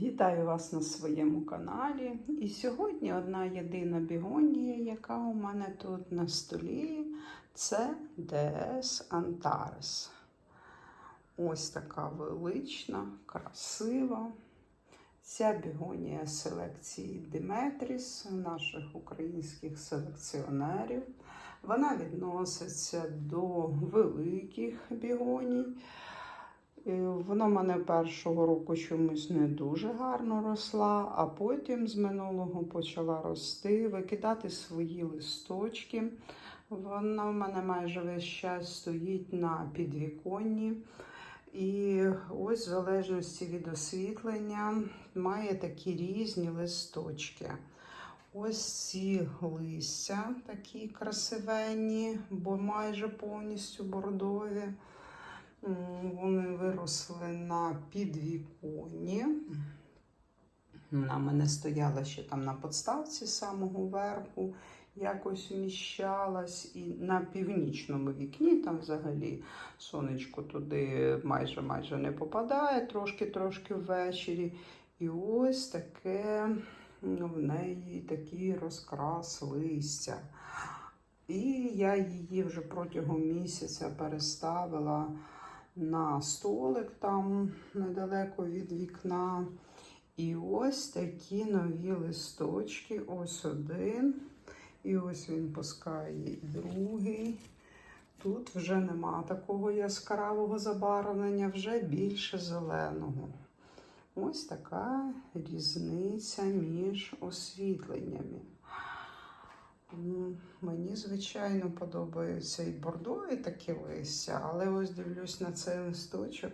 Вітаю вас на своєму каналі. І сьогодні одна єдина бігонія, яка у мене тут на столі, це DS Antares. Ось така велична, красива. Ця бігонія селекції Диметріс, наших українських селекціонерів. Вона відноситься до великих бігоній. Вона в мене першого року чомусь не дуже гарно росла, а потім з минулого почала рости, викидати свої листочки. Вона в мене майже весь час стоїть на підвіконні. І ось, в залежності від освітлення, має такі різні листочки. Ось ці листя такі красивенні, бо майже повністю бордові. Вони виросли на підвіконні. Вона мене стояла ще там на подставці з самого верху, якось вміщалась. І на північному вікні там взагалі сонечко туди майже майже не попадає, трошки-трошки ввечері. І ось таке в неї такий розкрас листя. І я її вже протягом місяця переставила на столик там недалеко від вікна. І ось такі нові листочки. Ось один. І ось він пускає другий. Тут вже нема такого яскравого забарвлення, вже більше зеленого. Ось така різниця між освітленнями. Мені, звичайно, подобаються і бордові такі листя, але ось дивлюсь на цей листочок,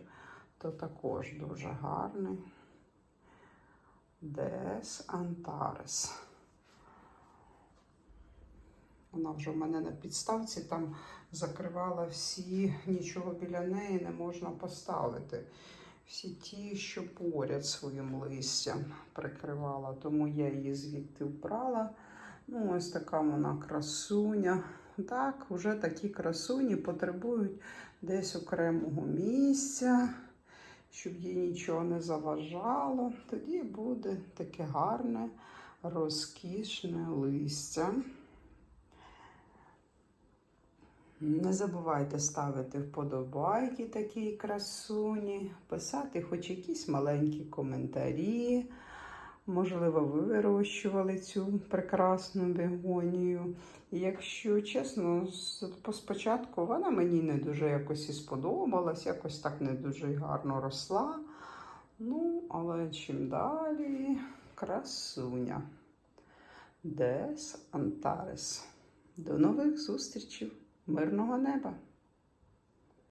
то також дуже гарний. Дес Антарес. Вона вже в мене на підставці там закривала всі, нічого біля неї не можна поставити. Всі ті, що поряд своїм листям прикривала, тому я її звідти вбрала. Ну, ось така вона красуня. Так, вже такі красуні потребують десь окремого місця, щоб їй нічого не заважало. Тоді буде таке гарне, розкішне листя. Не забувайте ставити вподобайки такій красуні, писати хоч якісь маленькі коментарі. Можливо, ви вирощували цю прекрасну бегонію. І якщо чесно, спочатку вона мені не дуже якось і сподобалась, якось так не дуже гарно росла. Ну, але чим далі красуня. Дес Антарес. До нових зустрічей! Мирного неба!